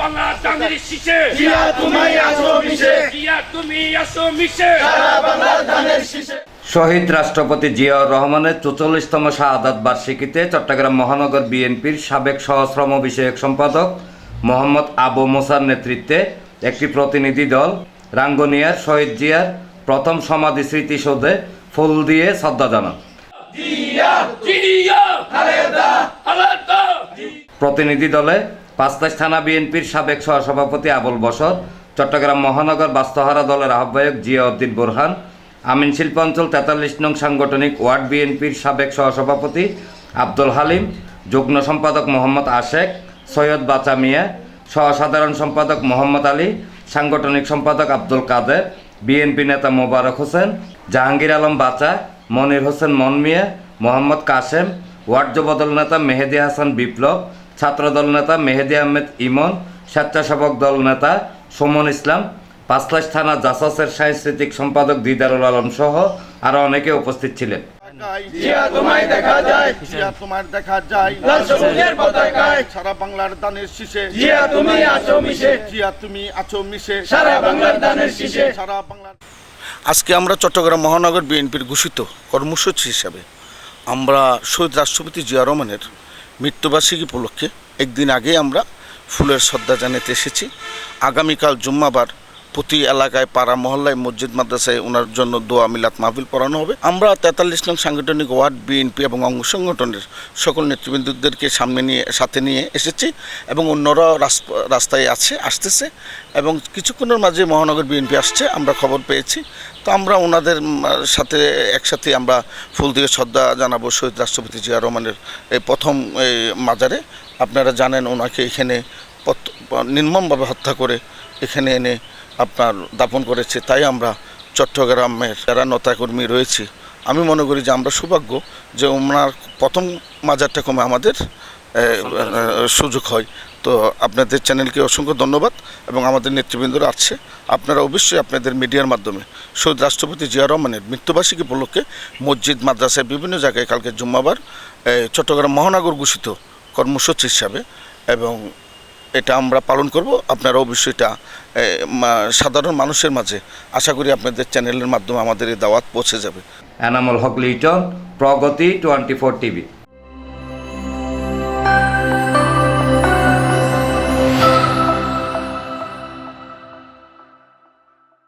বাংলা ধানের শীষে। জিয়া তুমি আছো মিশে। জিয়া তুমি আসো মিশে। সারা শীষে। শহীদ রাষ্ট্রপতি জিয়াউর রহমানের চৌচল্লিশতম শাহাদাত বার্ষিকীতে চট্টগ্রাম মহানগর বিএনপির সাবেক সহশ্রম বিষয়ক সম্পাদক মোহাম্মদ আবু মোসার নেতৃত্বে একটি প্রতিনিধি দল রাঙ্গুনিয়ার শহীদ জিয়ার প্রথম সমাধি স্মৃতিসৌধে ফুল দিয়ে শ্রদ্ধা জানান। প্রতিনিধি দলে পাঁচতাশ থানা বিএনপির সাবেক সহসভাপতি আবুল বসর, চট্টগ্রাম মহানগর বাস্তহারা দলের আহ্বায়ক জিয়াউদ্দিন বোরহান, আমিন শিল্পাঞ্চল তেতাল্লিশ নং সাংগঠনিক ওয়ার্ড বিএনপির সাবেক সহসভাপতি আব্দুল হালিম, যুগ্ম সম্পাদক মোহাম্মদ আশেক, সৈয়দ বাচা মিয়া, সহসাধারণ সম্পাদক মোহাম্মদ আলী, সাংগঠনিক সম্পাদক আব্দুল কাদের, বিএনপি নেতা মোবারক হোসেন, জাহাঙ্গীর আলম বাচা, মনির হোসেন মনমিয়া, মোহাম্মদ কাসেম ওয়ার্ড যুবদল নেতা মেহেদি হাসান বিপ্লব ছাত্রদল নেতা মেহেদি আহমেদ ইমন স্বেচ্ছাসেবক দল নেতা সুমন ইসলাম পাঁচলাশ থানা জাসাসের সাংস্কৃতিক সম্পাদক দিদারুল আলম সহ আরও অনেকে উপস্থিত ছিলেন। জিয়া তোমায় দেখা যায়। জিয়া তোমার দেখা যায়। লাল সবুজের পতাকায়। সারা বাংলার দানের শীষে। জিয়া তুমি আছো মিশে। জিয়া তুমি আছো মিশে। সারা বাংলার ধানের শীষে। সারা বাংলার আজকে আমরা চট্টগ্রাম মহানগর বিএনপির ঘোষিত কর্মসূচি হিসাবে আমরা শহীদ রাষ্ট্রপতি জিয়া রহমানের মৃত্যুবার্ষিকী উপলক্ষে একদিন আগে আমরা ফুলের শ্রদ্ধা জানাতে এসেছি। আগামীকাল জুম্মাবার প্রতি এলাকায় পাড়া মহল্লায় মসজিদ, মাদ্রাসায় ওনার জন্য দোয়া মিলাত মাহফিল পড়ানো হবে। আমরা তেতাল্লিশ নং সাংগঠনিক ওয়ার্ড, বিএনপি এবং অঙ্গ সংগঠনের সকল নেতৃবৃন্দদেরকে সামনে নিয়ে, সাথে নিয়ে এসেছি এবং অন্যরা রাস- রাস্তায় আছে, আসতেছে এবং কিছুক্ষণের মাঝে মহানগর বিএনপি আসছে, আমরা খবর পেয়েছি। তো আমরা ওনাদের সাথে একসাথে আমরা ফুল দিয়ে শ্রদ্ধা জানাব শহীদ রাষ্ট্রপতি জিয়া রহমানের এই প্রথম মাজারে। আপনারা জানেন ওনাকে এখানে নির্মমভাবে হত্যা করে এখানে এনে আপনার দাপন করেছে, তাই আমরা চট্টগ্রামের যারা নেতাকর্মী রয়েছি, আমি মনে করি যে আমরা সৌভাগ্য যে ওনার প্রথম মাজারটা কমে আমাদের সুযোগ হয়। তো আপনাদের চ্যানেলকে অসংখ্য ধন্যবাদ এবং আমাদের নেতৃবৃন্দরা আছে আপনারা অবশ্যই আপনাদের মিডিয়ার মাধ্যমে শহীদ রাষ্ট্রপতি জিয়া রহমানের মৃত্যুবার্ষিকী উপলক্ষে মসজিদ মাদ্রাসায় বিভিন্ন জায়গায় কালকে জুম্মাবার চট্টগ্রাম মহানগর ঘোষিত কর্মসূচি হিসাবে এবং এটা আমরা পালন করব। আপনারা অবশ্যই এটা সাধারণ মানুষের মাঝে। আশা করি আপনাদের চ্যানেলের মাধ্যমে আমাদের এই দাওয়াত পৌঁছে যাবে। Enamul Haque Liton, Pragati twenty four TV.